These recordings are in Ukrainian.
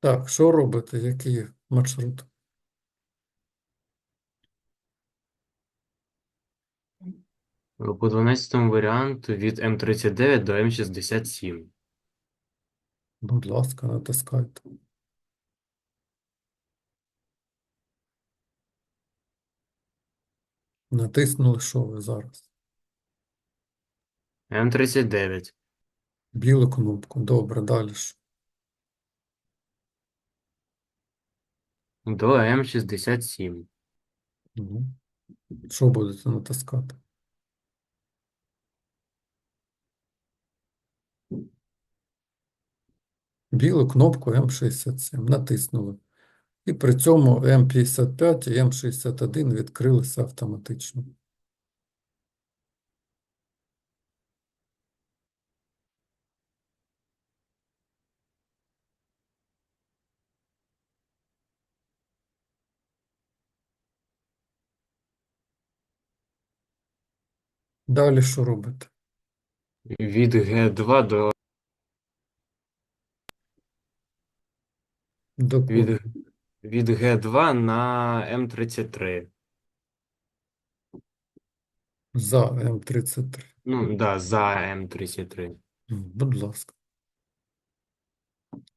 Так, що робите? Який маршрут? По 12 варіанту від М39 до М67. Будь ласка, натискайте. Натиснули, що ви зараз? М39. Білу кнопку. Добре, далі. що? До М67. Ну, Що будете натискати? Білу кнопку М67 натиснули. І при цьому М55 і М61 відкрилися автоматично. Далі що робите? Від Г2 до До від, від Г2 на М33. За М33. Ну, да, за М33. М, Будь ласка.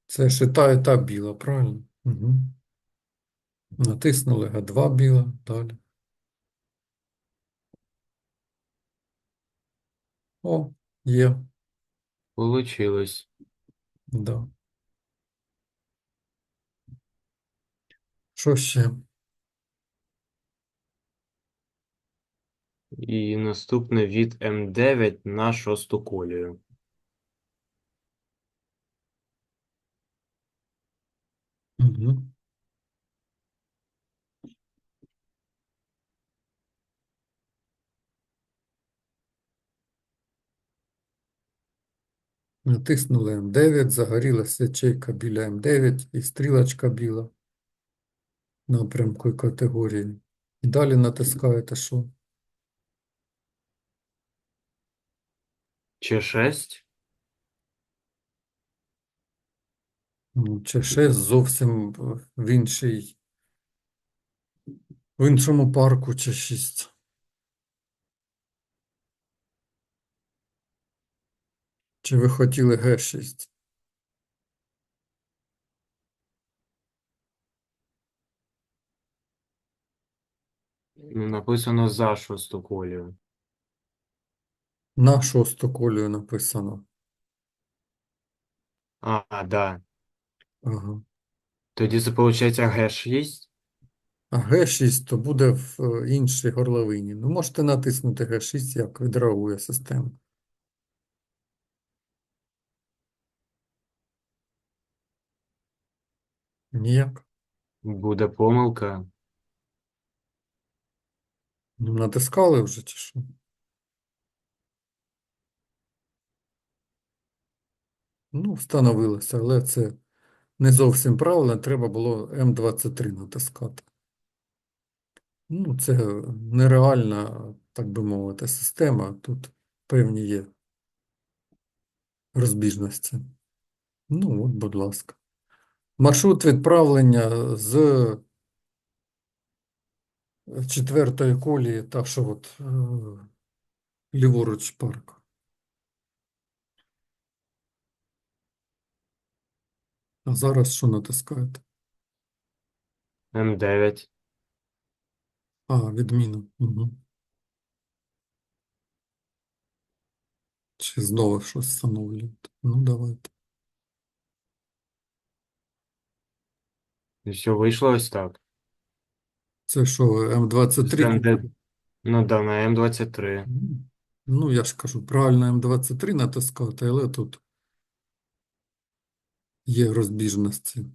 Це і та, і та біла, правильно? Угу. Натиснули Г2 біла, далі. О, є, Получилось. да. Що ще? І наступне від М9 на шосту колію. Угу. Натиснули М9, загорілася ячейка біля М9 і стрілочка біла напрямку і категорії. І далі натискаєте що? Ч6. Ну, Ч6 зовсім в- іншій, в іншому парку Ч6. Чи ви хотіли Г6? Ну, Написано за шосту колію. На шосту колію написано. А, да. Ага. Тоді це виходить Г6. А Г6 то буде в е, іншій горловині. Ну, можете натиснути Г6, як відреагує система. Ніяк. Буде помилка. Ну, натискали вже чи що? Ну, встановилося, але це не зовсім правильно, треба було М23 натискати. Ну, це нереальна, так би мовити, система. Тут певні є розбіжності. Ну, от, будь ласка. Маршрут відправлення з четвертої колії, та що от е, ліворуч парк. А зараз що натискаєте? М9. А, відміна. Угу. Чи знову щось встановлюєте? Ну, давайте. І все вийшло ось так. Це що, М23? М9. Ну да, на М23. Ну, я ж кажу, правильно М23 натискати, але тут є розбіжності.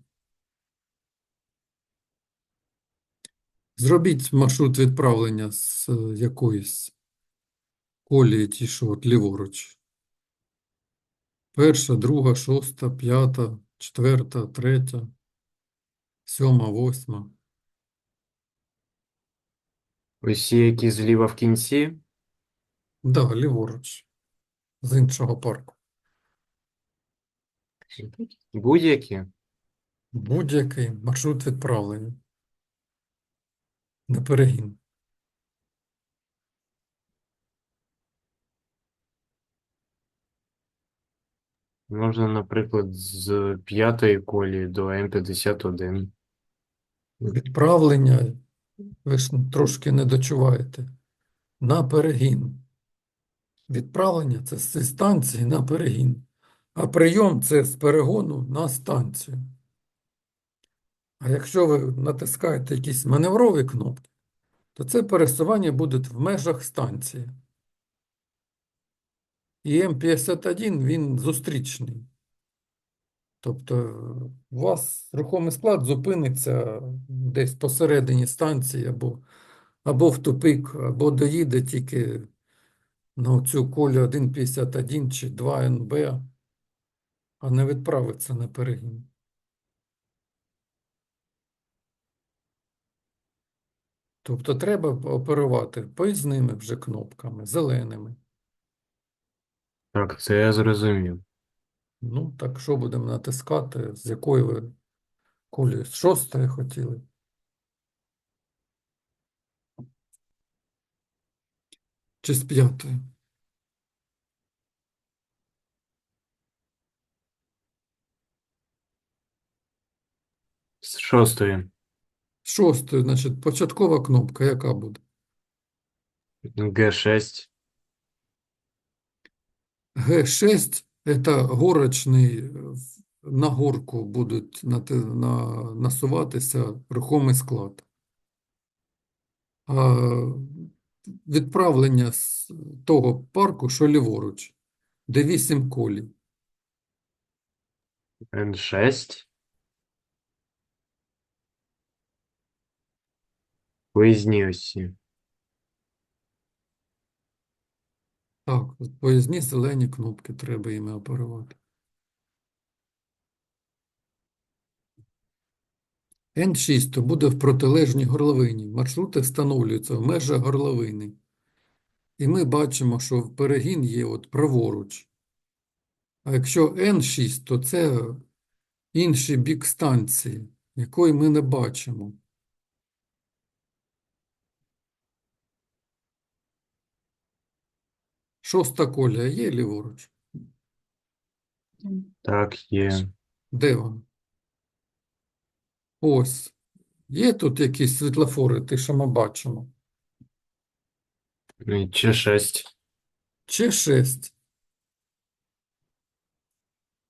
Зробіть маршрут відправлення з е, якоїсь колії, ті, що от ліворуч. Перша, друга, шоста, п'ята, четверта, третя, сьома, восьма. Ось які зліва в кінці. Да, ліворуч. З іншого парку. Будь-які. Будь-який маршрут відправлення. На перегін. Можна, наприклад, з п'ятої колії до М51. Відправлення, ви ж трошки не дочуваєте. На перегін. Відправлення це з станції на перегін. А прийом це з перегону на станцію. А якщо ви натискаєте якісь маневрові кнопки, то це пересування буде в межах станції. І М51 він зустрічний. Тобто е, у вас рухомий склад зупиниться десь посередині станції або, або в тупик, або доїде тільки на цю колю 1,51 чи 2 НБ, а не відправиться на перегін. Тобто треба оперувати поїзними вже кнопками, зеленими. Так, це я зрозумів. Ну, так що будемо натискати, з якої ви колі? З шостої хотіли? Чи з п'ятої? З шостої. З шостої, значить, початкова кнопка, яка буде? Г6. Г6 – это горочний, е, на горку будуть насуватися рухомий склад. Відправлення з того парку, що ліворуч, де 8 колій. Н6. Поїзні осі. Так, поїзні зелені кнопки, треба іми оперувати. Н6 то буде в протилежній горловині. Маршрути встановлюються в межах горловини. І ми бачимо, що перегін є от праворуч. А якщо Н6, то це інший бік станції, якої ми не бачимо. Шоста колія є ліворуч? Так, є. Де вона? Ось. Є тут якісь світлофори, ті, що ми бачимо? І Ч6. Чи 6.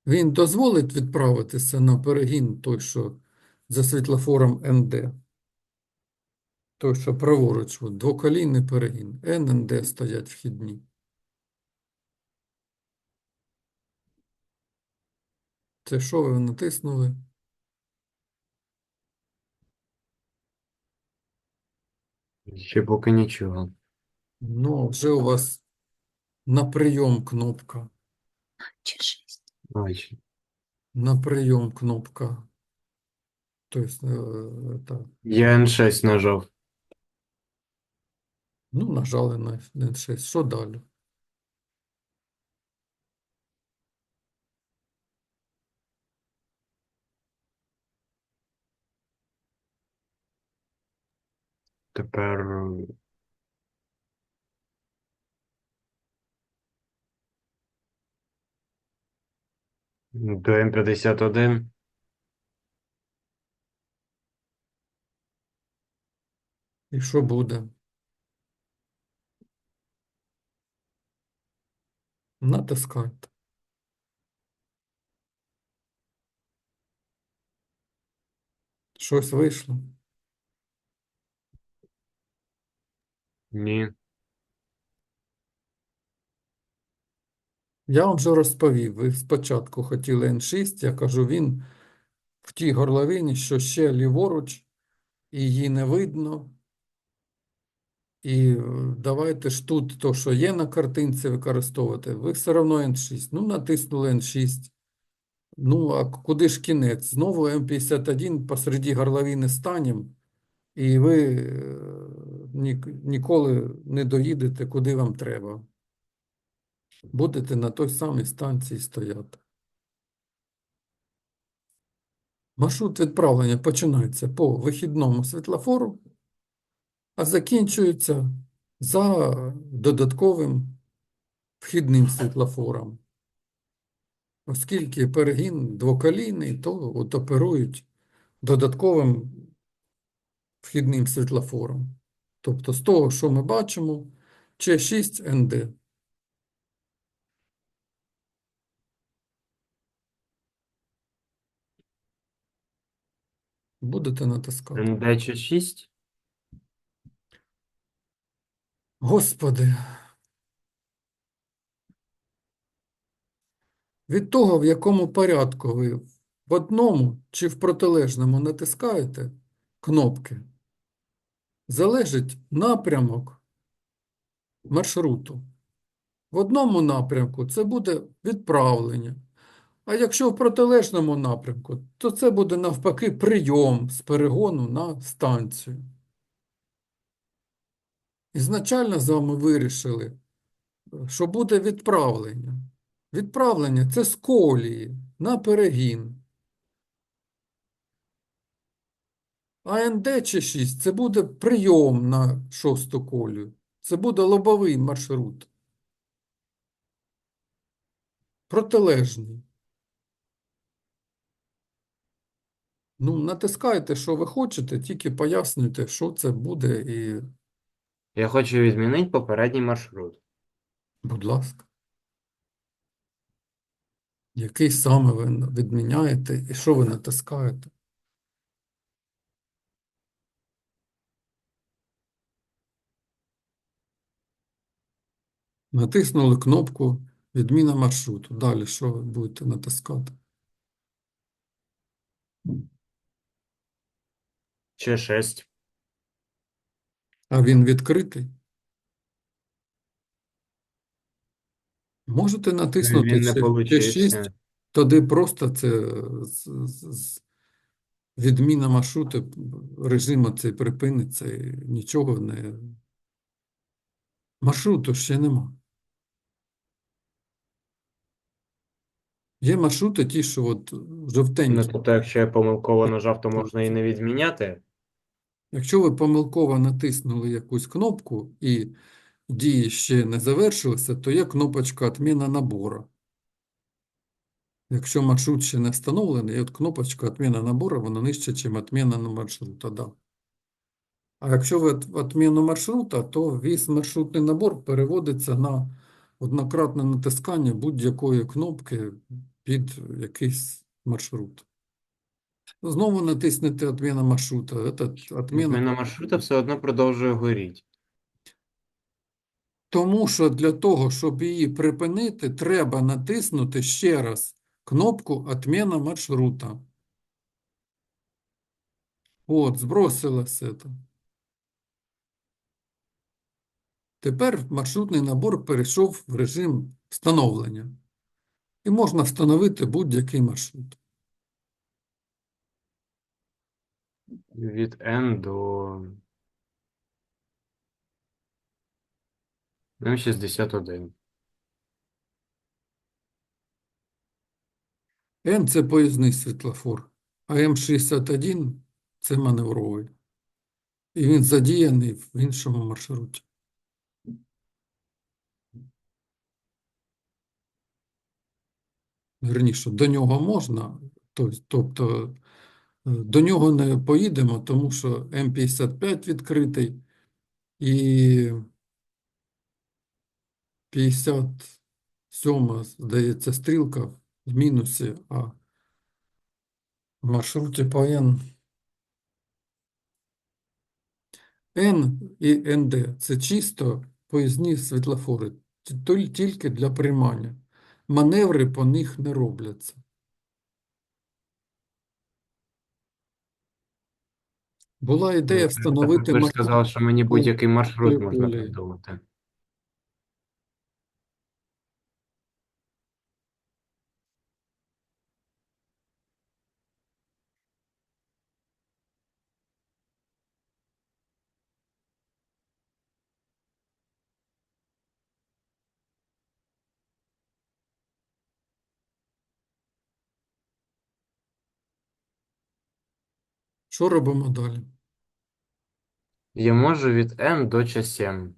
Він дозволить відправитися на перегін той, що за світлофором НД. Той, що праворуч, двоколійний перегін. ННД стоять вхідні. Це що ви натиснули? Ще поки нічого. Ну, а вже у вас на прийом кнопка. Чи шість. Ой, На прийом кнопка. Тобто, е, так. я Н6 нажав. Ну, нажали на N6. Що далі? Тепер до М51. І що буде? Натискайте. Щось вийшло. Ні. Я вам вже розповів. Ви спочатку хотіли N6, я кажу, він в тій горловині, що ще ліворуч, і її не видно. І е, давайте ж тут то, що є на картинці, використовувати. Ви все одно N6. Ну, натиснули N6. Ну, а куди ж кінець? Знову М51 посереді горловини станем, і ви е, ніколи не доїдете, куди вам треба. Будете на той самій станції стояти. Маршрут відправлення починається по вихідному світлофору, а закінчується за додатковим вхідним світлофором. Оскільки перегін двоколійний, то от оперують додатковим вхідним світлофором. Тобто з того, що ми бачимо, Ч6НД. Будете натискати. НД чи 6? Господи. Від того, в якому порядку ви в одному чи в протилежному натискаєте кнопки, залежить напрямок маршруту. В одному напрямку це буде відправлення, а якщо в протилежному напрямку, то це буде навпаки прийом з перегону на станцію. Ізначально з вами вирішили, що буде відправлення. Відправлення це з колії на перегін. А НД чи 6 це буде прийом на шосту колію. Це буде лобовий маршрут. Протилежний. Ну, натискайте, що ви хочете, тільки пояснюйте, що це буде, і, Я хочу відмінити попередній маршрут. будь ласка. Який саме ви відміняєте і що ви натискаєте? Натиснули кнопку Відміна маршруту. Далі що ви будете натискати? Чи 6? А він відкритий? Можете натиснути Він не ще- ще получився. 6, тоді просто це з- з- з- відміна маршруту, режиму цей припиниться і нічого не. Маршруту ще нема. Є маршрути ті, що от Ну, жовтенькі. тобто, якщо я помилково нажав, то можна і не відміняти. Якщо ви помилково натиснули якусь кнопку і дії ще не завершилися, то є кнопочка «Отміна набору». Якщо маршрут ще не встановлений, є от кнопочка «Отміна набору», вона нижче, ніж «Отміна маршрута». Да. А якщо ви «Отміну маршрута», то весь маршрутний набор переводиться на однократне натискання будь-якої кнопки під якийсь маршрут. Знову натиснете «Отміна маршрута». Этот «Отміна Відміна маршрута все одно продовжує горіти. Тому що для того, щоб її припинити, треба натиснути ще раз кнопку «Отмена маршрута». От, збросилося це. Тепер маршрутний набор перейшов в режим встановлення. І можна встановити будь-який маршрут. Від N до М61. N – це поїзний світлофор, а М61 – це маневровий. І він задіяний в іншому маршруті. Вірніше, до нього можна, тобто е, до нього не поїдемо, тому що М55 відкритий і 57, здається, стрілка в мінусі, а в маршруті по N. N і НД – це чисто поїзні світлофори, тільки для приймання. Маневри по них не робляться. Була ідея Ну, встановити так Ви ж сказали, що мені будь-який маршрут можна придумати. Що робимо далі? Я можу від М до Ч7.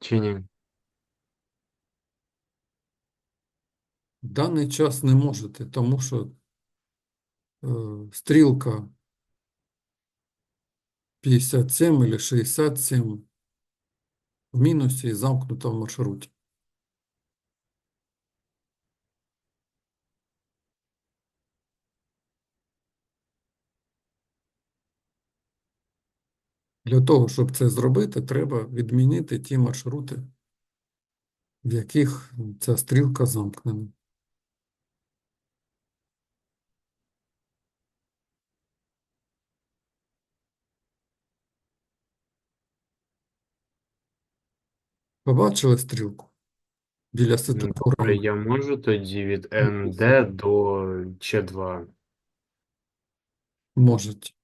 Чи ні? В даний час не можете, тому що е, стрілка 57 або 67 в мінусі і замкнута в маршруті. Для того, щоб це зробити, треба відмінити ті маршрути, в яких ця стрілка замкнена. Побачили стрілку біля Ну, світофора? Я можу тоді від НД до Ч2. Можуть.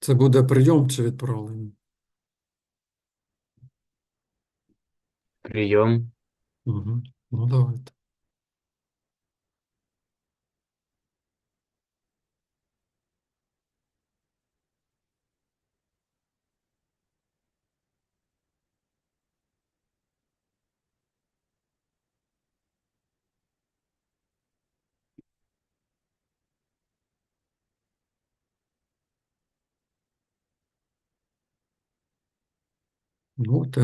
Це буде прийом чи відправлення? Прийом. Угу. Ну, давайте. Ну, от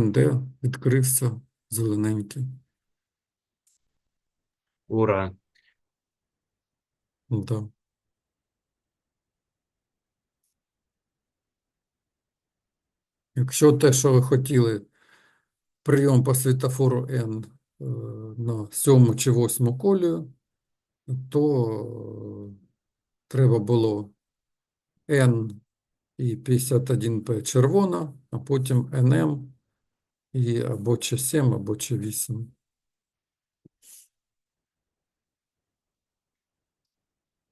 відкрився зелененький. Ура. Ну, Да. Якщо те, що ви хотіли, прийом по світофору N е, на сьому чи восьму колію, то е, треба було N і 51P червона, а потім NM і або чи 7, або чи 8.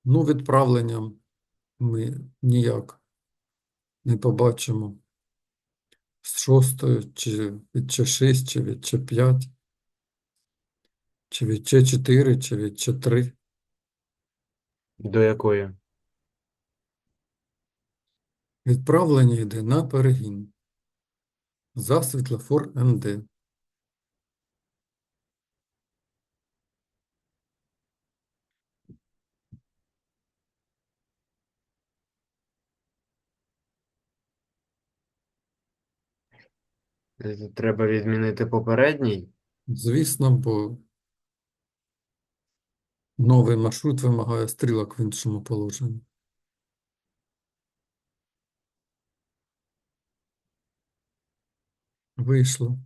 Ну, відправленням ми ніяк не побачимо з шостої, чи від Ч6, чи від Ч5, чи від Ч4, чи від Ч3. До якої? Відправлення йде на перегін за світлофор НД. Е, Треба відмінити попередній. Звісно, бо новий маршрут вимагає стрілок в іншому положенні. Вийшло.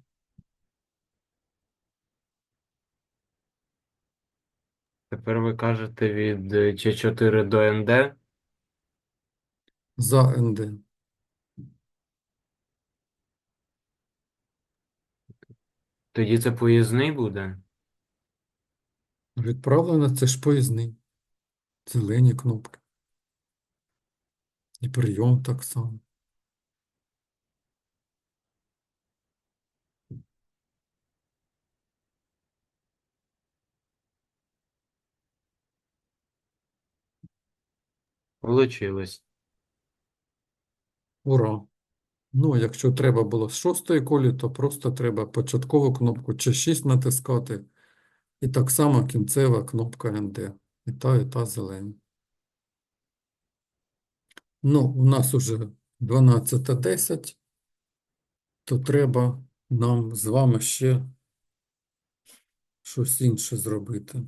Тепер ви кажете від е, Ч4 до НД. За НД. Тоді це поїзний буде. Відправлено це ж поїзний. Зелені кнопки. І прийом так само. Получилось. Ура! Ну, якщо треба було з шостої колі, то просто треба початкову кнопку Ч6 натискати. І так само кінцева кнопка НД. І та, і та зелені. Ну, у нас уже 12.10, то треба нам з вами ще щось інше зробити.